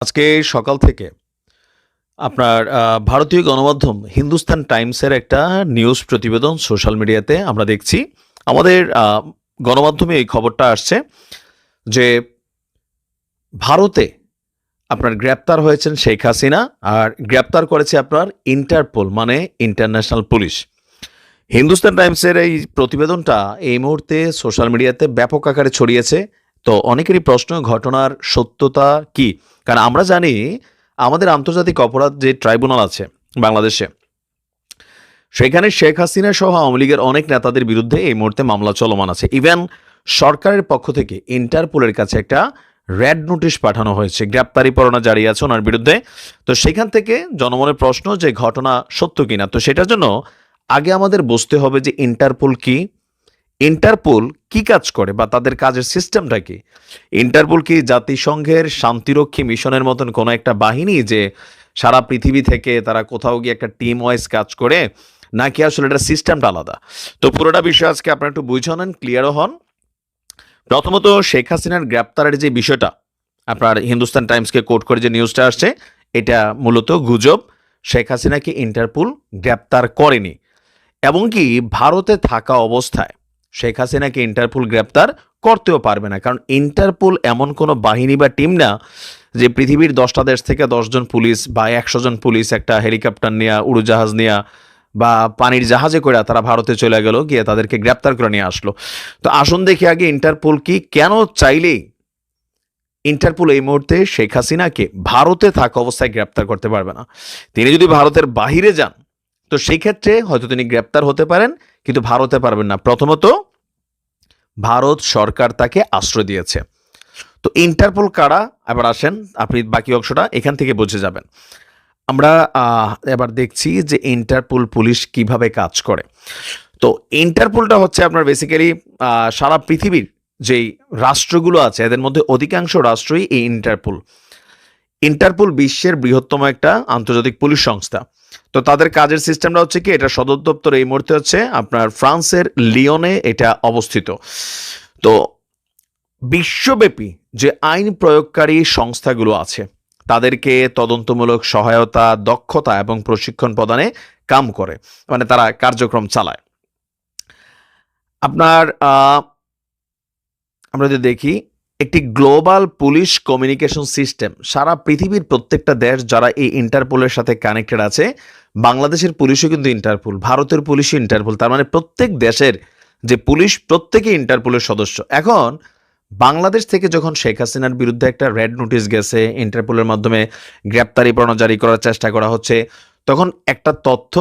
আজকে সকাল থেকে আপনার ভারতীয় গণমাধ্যম হিন্দুস্তান টাইমসের একটা নিউজ প্রতিবেদন সোশ্যাল মিডিয়াতে আমরা দেখছি। আমাদের গণমাধ্যমে এই খবরটা আসছে যে ভারতে আপনার গ্রেপ্তার হয়েছেন শেখ হাসিনা আর গ্রেপ্তার করেছে আপনার ইন্টারপোল মানে ইন্টারন্যাশনাল পুলিশ। হিন্দুস্তান টাইমসের এই প্রতিবেদনটা এই মুহূর্তে সোশ্যাল মিডিয়াতে ব্যাপক আকারে ছড়িয়েছে। তো অনেকেরই প্রশ্ন, ঘটনার সত্যতা কি? কারণ আমরা জানি আমাদের আন্তর্জাতিক অপরাধ যে ট্রাইব্যুনাল আছে বাংলাদেশে, সেখানে শেখ হাসিনা সহ আওয়ামী লীগের অনেক নেতাদের বিরুদ্ধে এই মুহূর্তে মামলা চলমান আছে। ইভেন সরকারের পক্ষ থেকে ইন্টারপোলের কাছে একটা রেড নোটিশ পাঠানো হয়েছে। গ্রেপ্তারি পরোয়ানা জারি আছে ওনার বিরুদ্ধে। তো সেখান থেকে জনমনের প্রশ্ন যে ঘটনা সত্য কিনা, তো সেটার জন্য আগে আমাদের বুঝতে হবে যে ইন্টারপোল কি ইন্টারপোল কি কাজ করে বা তাদের কাজের সিস্টেমটা কি? ইন্টারপোল কি জাতিসংঘের শান্তিরক্ষী মিশনের মতন কোনো একটা বাহিনী যে সারা পৃথিবী থেকে তারা কোথাও গিয়ে একটা টিম ওয়াইজ কাজ করে, নাকি আসলে এটা সিস্টেমটা আলাদা? তো পুরোটা বিষয় আজকে আপনারা একটু বুঝে নেন ক্লিয়ারও হন। প্রথমত শেখ হাসিনার গ্রেপ্তারের যে বিষয়টা, আপনার হিন্দুস্তান টাইমসকে কোট করে যে নিউজটা আসছে, এটা মূলত গুজব। শেখ হাসিনাকে ইন্টারপোল গ্রেপ্তার করেনি? এবং কি ভারতে থাকা অবস্থায় শেখ হাসিনাকে ইন্টারপোল গ্রেপ্তার করতেও পারবে না। কারণ ইন্টারপোল এমন কোনো বাহিনী বা টিম না যে পৃথিবীর দশটা দেশ থেকে দশজন পুলিশ বা একশো জন পুলিশ একটা হেলিকপ্টার নিয়ে, উড়োজাহাজ নিয়ে বা পানির জাহাজে করে তারা ভারতে চলে গেল, গিয়ে তাদেরকে গ্রেপ্তার করে নিয়ে আসলো। তো আসুন দেখি আগে ইন্টারপোল কি, কেন চাইলেই ইন্টারপোল এই মুহূর্তে শেখ হাসিনাকে ভারতে থাকা অবস্থায় গ্রেপ্তার করতে পারবে না? তিনি যদি ভারতের বাহিরে যান তো সেই ক্ষেত্রে হয়তো তিনি গ্রেপ্তার হতে পারেন, কিন্তু ভারতে পারবেন না। প্রথমত, ভারত সরকার তাকে আশ্রয় দিয়েছে। তো ইন্টারপোল কারা? এবার আসেন আপনি বাকি অংশটা এখান থেকে বুঝে যাবেন। আমরা এবার দেখছি যে ইন্টারপোল পুলিশ কীভাবে কাজ করে। তো ইন্টারপোলটা হচ্ছে আপনার বেসিক্যালি সারা পৃথিবীর যেই রাষ্ট্রগুলো আছে, এদের মধ্যে অধিকাংশ রাষ্ট্রই এই ইন্টারপোল। ইন্টারপোল বিশ্বের বৃহত্তম একটা আন্তর্জাতিক পুলিশ সংস্থা। তো তাদের কাজের সিস্টেমটা হচ্ছে কি, এটা সদর দপ্তর এই মুহূর্তে হচ্ছে আপনার ফ্রান্সের লিওনে এটা অবস্থিত। তো বিশ্বব্যাপী যে আইন প্রয়োগকারী সংস্থাগুলো আছে, তাদেরকে তদন্তমূলক সহায়তা, দক্ষতা এবং প্রশিক্ষণ প্রদানে কাম করে মানে তারা কার্যক্রম চালায়। আপনার আমরা যদি দেখি একটি গ্লোবাল পুলিশ কমিউনিকেশন সিস্টেম। সারা পৃথিবীর প্রত্যেকটা দেশ যারা এই ইন্টারপোলের সাথে কানেক্টেড আছে, বাংলাদেশের পুলিশও কিন্তু ইন্টারপোল, ভারতের পুলিশও ইন্টারপোল। তার মানে প্রত্যেক দেশের যে পুলিশ প্রত্যেকে ইন্টারপোলের সদস্য। এখন বাংলাদেশ থেকে যখন শেখ হাসিনার বিরুদ্ধে একটা রেড নোটিশ গেছে, ইন্টারপোলের মাধ্যমে গ্রেপ্তারি পরোয়ানা জারি করার চেষ্টা করা হচ্ছে, তখন একটা তথ্য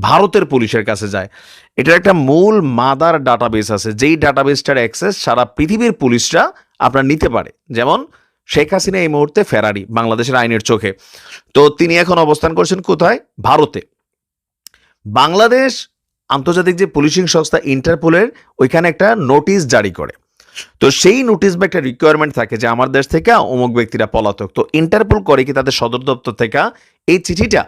ভারতের পুলিশের কাছে যায়। এটার একটা মূল মাদার ডাটাবেস আছে। যেই ডাটাবেসটার অ্যাক্সেস সারা পৃথিবীর পুলিশরা আপনার নিতে পারে। যেমন শেখ হাসিনা এই মুহূর্তে ফেরারি, বাংলাদেশের আইনের চোখে। তো তিনি এখন অবস্থান করছেন কোথায়? ভারতে। বাংলাদেশ আন্তর্জাতিক যে পুলিশিং সংস্থা ইন্টারপোলের ওইখানে একটা নোটিশ জারি করে। তো সেই নোটিশ বা একটা রিকোয়ারমেন্ট থাকে যে, আমার দেশ থেকে অমুক ব্যক্তিরা পলাতক। তো ইন্টারপোল করে কি তাদের সদর দপ্তর থেকে এই চিঠিটা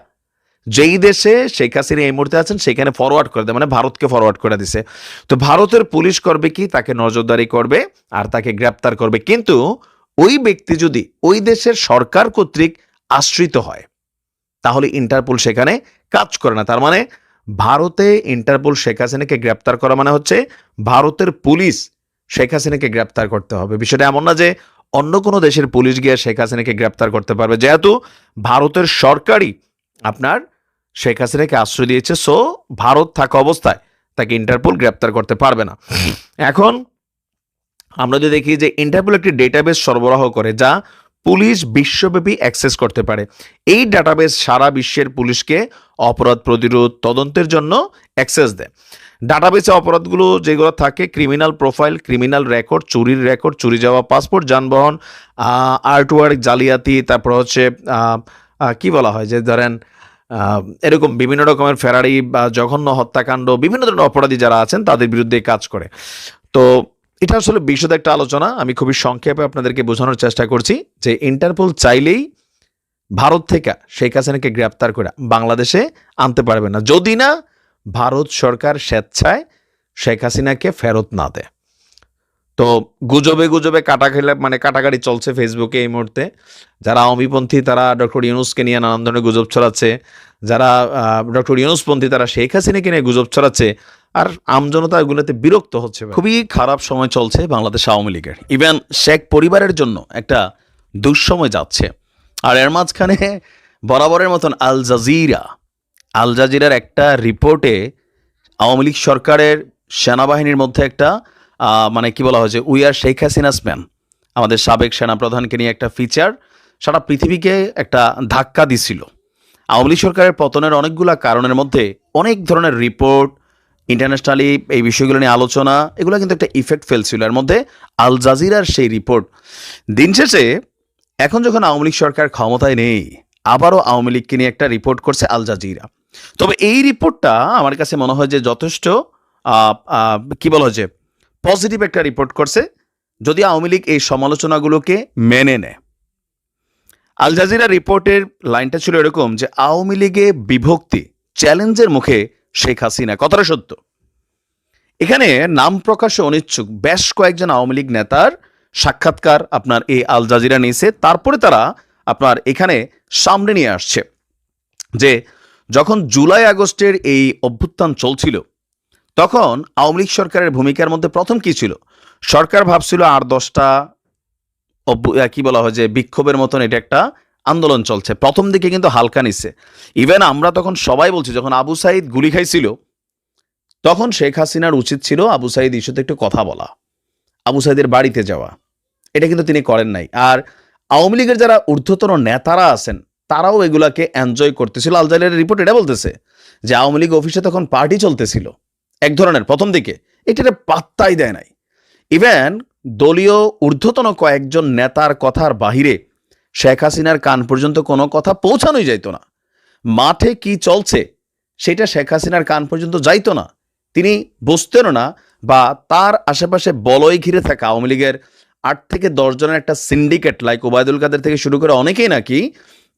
যেই দেশে শেখ হাসিনা এই মুহূর্তে আছেন, সেখানে ফরওয়ার্ড করে দেয় মানে ভারতকে ফরওয়ার্ড করে দিছে। তো ভারতের পুলিশ করবে কি? তাকে নজরদারি করবে আর তাকে গ্রেপ্তার করবে। কিন্তু ওই ব্যক্তি যদি ওই দেশের সরকার কর্তৃক আশ্রিত হয়, তাহলে ইন্টারপোল সেখানে কাজ করে না। তার মানে ভারতে ইন্টারপোল শেখ হাসিনাকে গ্রেপ্তার করা মানে হচ্ছে ভারতের পুলিশ শেখ হাসিনাকে গ্রেপ্তার করতে হবে। বিষয়টা এমন না যে অন্য কোনো দেশের পুলিশ গিয়ে শেখ হাসিনাকে গ্রেপ্তার করতে পারবে। যেহেতু ভারতের সরকারই আপনার শেখ হাসিনাকে আশ্রয় দিয়েছে সো ভারত থাকা অবস্থায় তাকে ইন্টারপোল গ্রেপ্তার করতে পারবে না। এখন আমরা যদি দেখি যে ইন্টারপোল একটি ডেটাবেস সরবরাহ করে যা পুলিশ বিশ্বব্যাপী অ্যাক্সেস করতে পারে। এই ডাটাবেস সারা বিশ্বের পুলিশকে অপরাধ প্রতিরোধ তদন্তের জন্য অ্যাক্সেস দেয়। ডাটাবেসে অপরাধগুলো যেগুলো থাকে ক্রিমিনাল প্রোফাইল ক্রিমিনাল রেকর্ড চুরির রেকর্ড চুরি যাওয়া পাসপোর্ট যানবাহন আর্টওয়ার্ক জালিয়াতি, তারপর হচ্ছে কি বলা হয় যে ধরেন এরকম বিভিন্ন রকমের ফেরারি বা জঘন্য হত্যাকাণ্ড, বিভিন্ন ধরনের অপরাধী যারা আছেন, তাদের বিরুদ্ধে কাজ করে। তো এটা আসলে বিশদ একটা আলোচনা। আমি খুবই সংক্ষেপে আপনাদেরকে বোঝানোর চেষ্টা করছি যে ইন্টারপোল চাইলেই ভারত থেকে শেখ হাসিনাকে গ্রেপ্তার করে বাংলাদেশে আনতে পারবে না। যদি না, ভারত সরকার স্বেচ্ছায় শেখ হাসিনাকে ফেরত না দেয়। তো গুজবে গুজবে কাটা খেলে মানে কাটাকাটি চলছে ফেসবুকে এই মুহূর্তে। যারা আওয়ামীপন্থী তারা ডক্টর ইউনুসকে নিয়ে নানান ধরনের গুজব ছড়াচ্ছে। যারা ডক্টর ইউনুসপন্থী, তারা শেখ হাসিনাকে নিয়ে গুজব ছড়াচ্ছে। আর আমজনতা এগুলোতে বিরক্ত হচ্ছে খুবই খারাপ সময় চলছে বাংলাদেশ আওয়ামী লীগের। ইভেন শেখ পরিবারের জন্য একটা দুঃসময় যাচ্ছে। আর এর মাঝখানে বরাবরের মতন আল জাজিরা। আল জাজিরার একটা রিপোর্টে আওয়ামী লীগ সরকারের সেনাবাহিনীর মধ্যে একটা মানে কি বলা হয়েছে we are Sheikh Hasina's man আমাদের সাবেক সেনাপ্রধানকে নিয়ে একটা ফিচার সারা পৃথিবীকে একটা ধাক্কা দিছিল। আওয়ামী লীগ সরকারের পতনের অনেকগুলো কারণের মধ্যে অনেক ধরনের রিপোর্ট ইন্টারন্যাশনালি এই বিষয়গুলো নিয়ে আলোচনা, এগুলো কিন্তু একটা ইফেক্ট ফেলছিল। এর মধ্যে আল জাজিরার সেই রিপোর্ট দিন শেষে এখন যখন আওয়ামী লীগ সরকার ক্ষমতায় নেই, আবারও আওয়ামী লীগকে নিয়ে একটা রিপোর্ট করছে আল জাজিরা তবে এই রিপোর্টটা আমার কাছে মনে হয় যে যথেষ্ট কি বলা হয়েছে পজিটিভ একটা রিপোর্ট করছে, যদি আওয়ামী লীগ এই সমালোচনাগুলোকে মেনে নেয়। আল জাজিরা রিপোর্টের লাইনটা ছিল এরকম যে, আওয়ামী লীগে বিভক্তি চ্যালেঞ্জের মুখে শেখ হাসিনা, কথাটা সত্য। এখানে নাম প্রকাশে অনিচ্ছুক, বেশ কয়েকজন আওয়ামী লীগ নেতার সাক্ষাৎকার আপনার এই আল জাজিরা নিয়েছে, তারপরে তারা আপনার এখানে সামনে নিয়ে আসছে যে, যখন জুলাই আগস্টের এই অভ্যুত্থান চলছিল তখন আওয়ামী লীগ সরকারের ভূমিকার মধ্যে প্রথম কি ছিল? সরকার ভাবছিল আর দশটা কি বলা হয় যে বিক্ষোভের মতন এটা একটা আন্দোলন চলছে। প্রথম দিকে কিন্তু হালকা নিচ্ছে। ইভেন আমরা তখন সবাই বলছি, যখন আবু সাইদ গুলি খাইছিল, তখন শেখ হাসিনার উচিত ছিল আবু সাইদ ইস্যুতে একটু কথা বলা, আবু সাইদের বাড়িতে যাওয়া। এটা কিন্তু তিনি করেন নাই। আর আওয়ামী লীগের যারা ঊর্ধ্বতন নেতারা আছেন, তারাও এগুলাকে এনজয় করতেছিল। আলজালের রিপোর্ট এটা বলতেছে যে আওয়ামী লীগ অফিসে তখন পার্টি চলতেছিল। এক ধরনের, প্রথম দিকে। এটা পাত্তাই দেয় নাই। ইভেন দলীয় ঊর্ধ্বতন কয়েকজন নেতার কথার বাহিরে শেখ হাসিনার কান পর্যন্ত কোনো কথা পৌঁছানোই যাইতো না। মাঠে কি চলছে সেটা শেখ হাসিনার কান পর্যন্ত যাইতো না। তিনি বুঝতেনও না বা তার আশেপাশে বলয় ঘিরে থাকা আওয়ামী লীগের আট থেকে দশ জনের একটা সিন্ডিকেট লাইক ওবায়দুল কাদের থেকে শুরু করে অনেকেই নাকি,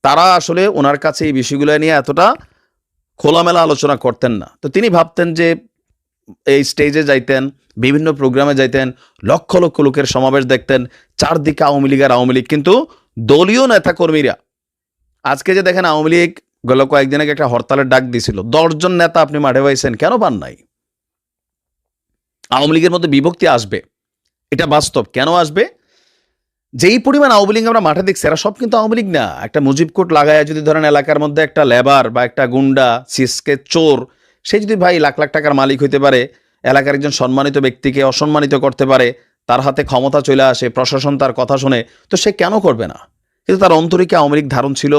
তারা আসলে ওনার কাছে এই বিষয়গুলো নিয়ে এতটা খোলামেলা আলোচনা করতেন না। তো তিনি ভাবতেন যে এই স্টেজে যাইতেন, বিভিন্ন প্রোগ্রামে যাইতেন, লক্ষ লক্ষ লোকের সমাবেশ দেখতেন, চারদিকে আওয়ামী লীগ আর আওয়ামী লীগ। কিন্তু দলীয় নেতাকর্মীরা, আজকে যে দেখেন আওয়ামী লীগ গেল কয়েকদিন আগে একটা হরতালের ডাক দিছিল, দশজন নেতা আপনি মাঠে পাইছেন কেন পান নাই? আওয়ামী লীগের মধ্যে বিভক্তি আসবে, এটা বাস্তব, কেন আসবে? যেই পরিমাণ আওয়ামী লীগ আমরা মাঠে দেখছি, এরা সব কিন্তু আওয়ামী লীগ না, একটা মুজিব কোট লাগায় যদি ধরেন এলাকার মধ্যে একটা লেবার বা একটা গুন্ডা, সিসকে চোর সে যদি ভাই লাখ লাখ টাকার মালিক হইতে পারে, এলাকার একজন সম্মানিত ব্যক্তিকে অসম্মানিত করতে পারে, তার হাতে ক্ষমতা চলে আসে, প্রশাসন তার কথা শুনে, তো সে কেন করবে না? কিন্তু তার অন্তরে কি আওয়ামী লীগ ধারণ ছিল?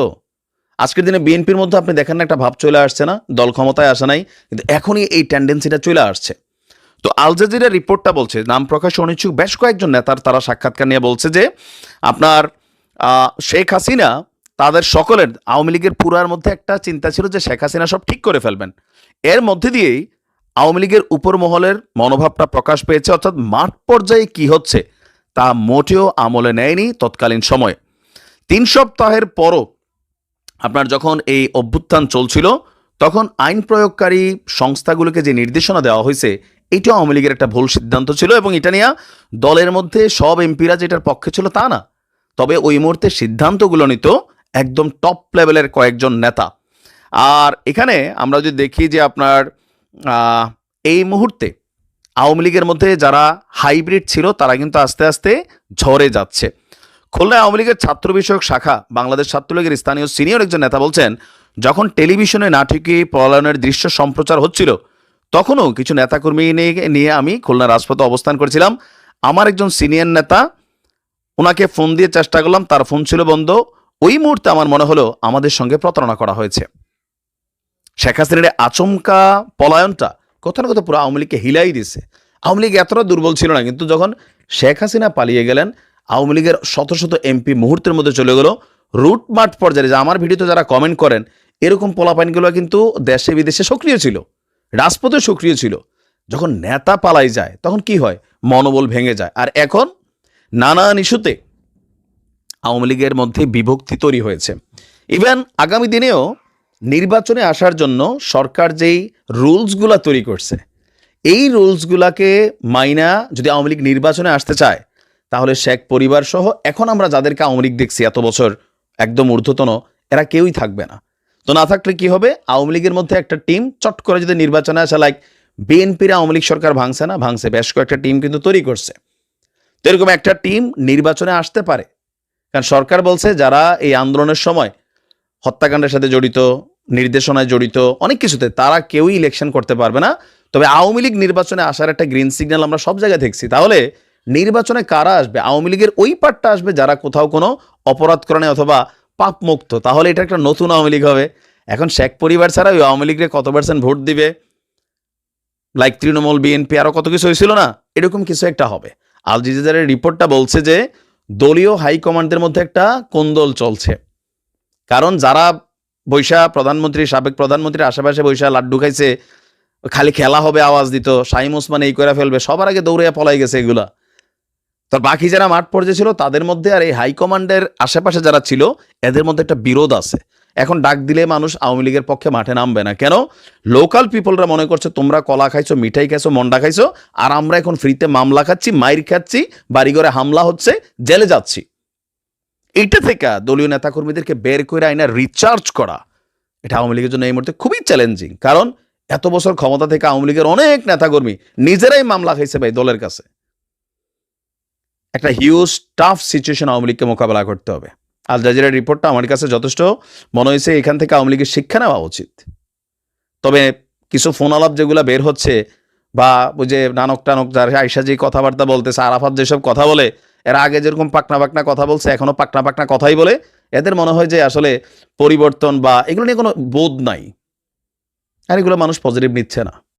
আজকের দিনে বিএনপির মধ্যে আপনি দেখেন না, একটা ভাব চলে আসছে না, দল ক্ষমতায় আসে নাই, কিন্তু এখনই এই টেন্ডেন্সিটা চলে আসছে। তো আল জাজিরার রিপোর্টটা বলছে, নাম প্রকাশে অনিচ্ছুক, বেশ কয়েকজন নেতার তারা সাক্ষাৎকার নিয়ে বলছে যে, আপনার শেখ হাসিনা, তাদের সকলের, আওয়ামী লীগের পুরার মধ্যে একটা চিন্তা ছিল যে শেখ হাসিনা সব ঠিক করে ফেলবেন। এর মধ্যে দিয়েই আওয়ামী লীগের উপর মহলের মনোভাবটা প্রকাশ পেয়েছে, অর্থাৎ মাঠ পর্যায়ে কি হচ্ছে তা মোটেও আমলে নেয়নি তৎকালীন সময়ে। তিন সপ্তাহের পরও আপনার যখন এই অভ্যুত্থান চলছিল, তখন আইন প্রয়োগকারী সংস্থাগুলোকে যে নির্দেশনা দেওয়া হয়েছে, এটাও আওয়ামী লীগের একটা ভুল সিদ্ধান্ত ছিল এবং এটা নিয়ে দলের মধ্যে সব এমপিরা যেটার পক্ষে ছিল তা না। তবে ওই মুহূর্তে সিদ্ধান্তগুলো নিত একদম টপ লেভেলের কয়েকজন নেতা। আর এখানে আমরা যদি দেখি যে আপনার এই মুহূর্তে আওয়ামী লীগের মধ্যে যারা হাইব্রিড ছিল, তারা কিন্তু আস্তে আস্তে ঝরে যাচ্ছে। খুলনায় আওয়ামী লীগের ছাত্র বিষয়ক শাখা, বাংলাদেশ ছাত্রলীগের স্থানীয় সিনিয়র একজন নেতা বলছেন, যখন টেলিভিশনে নাটকে পলায়নের দৃশ্য সম্প্রচার হচ্ছিল, তখনও কিছু নেতাকর্মী নিয়ে আমি খুলনা রাজপথে অবস্থান করেছিলাম। আমার একজন সিনিয়র নেতা ওনাকে ফোন দিয়ে চেষ্টা করলাম, তার ফোন ছিল বন্ধ। ওই মুহূর্তে আমার মনে হলো আমাদের সঙ্গে প্রতারণা করা হয়েছে। শেখ হাসিনার আচমকা পলায়নটা কোথাও না কোথাও পুরো আওয়ামী লীগকে হিলাই দিছে আওয়ামী লীগ এতটা দুর্বল ছিল না, কিন্তু যখন শেখ হাসিনা পালিয়ে গেলেন, আওয়ামী লীগের শত শত এমপি মুহূর্তের মধ্যে চলে গেল। রুট মাঠ পর্যায়ে যে আমার ভিডিওতে যারা কমেন্ট করেন, এরকম পোলাপাইনগুলো কিন্তু দেশে বিদেশে সক্রিয় ছিল, রাজপথে সক্রিয় ছিল। যখন নেতা পালাই যায়, তখন কি হয়? মনোবল ভেঙে যায়। আর এখন নানান ইস্যুতে আওয়ামী লীগের মধ্যে বিভক্তি তৈরি হয়েছে। ইভেন আগামী দিনেও নির্বাচনে আসার জন্য সরকার যেই রুলসগুলো তৈরি করছে, এই রুলসগুলাকে মাইনা যদি আওয়ামী লীগ নির্বাচনে আসতে চায়, তাহলে শেখ পরিবার সহ এখন আমরা যাদেরকে আওয়ামী লীগ দেখছি এত বছর একদম ঊর্ধ্বতন, এরা কেউই থাকবে না। তো না থাকলে কি হবে? আওয়ামী লীগের মধ্যে একটা টিম চট করে যদি নির্বাচনে আসে লাইক বিএনপির আওয়ামী লীগ সরকার ভাঙছে না, ভাঙছে, বেশ কয়েকটা টিম কিন্তু তৈরি করছে। তো এরকম একটা টিম নির্বাচনে আসতে পারে। কারণ সরকার বলছে, যারা এই আন্দোলনের সময় হত্যাকাণ্ডের সাথে জড়িত, নির্দেশনায় জড়িত, অনেক কিছুতে তারা কেউই ইলেকশন করতে পারবে না। তবে আওয়ামী লীগ নির্বাচনে আসার একটা গ্রিন সিগন্যাল আমরা সব জায়গায় দেখছি। তাহলে নির্বাচনে কারা আসবে? আওয়ামী লীগের ওই পার্টটা আসবে যারা কোথাও কোনো অপরাধ করে অথবা পাপ মুক্ত তাহলে এটা একটা নতুন আওয়ামী লীগ হবে। এখন শেখ পরিবার ছাড়া ওই আওয়ামী লীগের কত পার্সেন্ট ভোট দিবে? লাইক তৃণমূল বিএনপি আরও কত কিছু হয়েছিল না? এরকম কিছু একটা হবে। আল জিজারের রিপোর্টটা বলছে যে দলীয় হাইকমান্ডের মধ্যে একটা কোন্দল চলছে। কারণ যারা বৈশা প্রধানমন্ত্রী, সাবেক প্রধানমন্ত্রীর আশেপাশে বৈশা লাড্ডু খাইছে, খালি খেলা হবে আওয়াজ দিত, শাহিম ওসমান এই করে ফেলবে, সবার আগে দৌড়ে পলাই গেছে এগুলা। তো বাকি যারা মাঠ পর্যায়ে ছিল, তাদের মধ্যে আর এই হাইকমান্ডের আশেপাশে যারা ছিল, এদের মধ্যে একটা বিরোধ আছে। এখন ডাক দিলে মানুষ আওয়ামী লীগের পক্ষে মাঠে নামবে না। কেন? লোকাল পিপলরা মনে করছে, তোমরা কলা খাইছো, মিঠাই খাইছো, মন্ডা খাইছো, আর আমরা এখন ফ্রিতে মামলা খাচ্ছি, মাইর খাচ্ছি, বাড়িঘরে হামলা হচ্ছে, জেলে যাচ্ছি। এইটা থেকে দলীয় নেতাকর্মীদেরকে বের করে আইনা রিচার্জ করা, এটা আওয়ামী লীগের জন্য এই মুহূর্তে খুবই চ্যালেঞ্জিং কারণ এত বছর ক্ষমতা থেকে আওয়ামী লীগের অনেক নেতাকর্মী নিজেরাই মামলা খাইছে ভাই দলের কাছে। একটা হিউজ টাফ সিচুয়েশন আওয়ামী লীগকে মোকাবেলা করতে হবে। আল জাজিরার রিপোর্টটা আমার কাছে যথেষ্ট। মনে হয়েছে এখান থেকে আওয়ামী লীগের শিক্ষা নেওয়া উচিত। তবে কিছু ফোন আলাপ যেগুলো বের হচ্ছে বা ওই যে নানক টানক যার আয়সা যে কথাবার্তা বলতেছে, আরাফাত যেসব কথা বলে এরা আগে যেরকম পাকনা পাকনা কথা বলছে এখনও পাকনা পাকনা কথাই বলে। এদের মনে হয় যে আসলে পরিবর্তন বা এগুলো নিয়ে কোনো বোধ নাই। আর এগুলো মানুষ পজিটিভ নিচ্ছে না।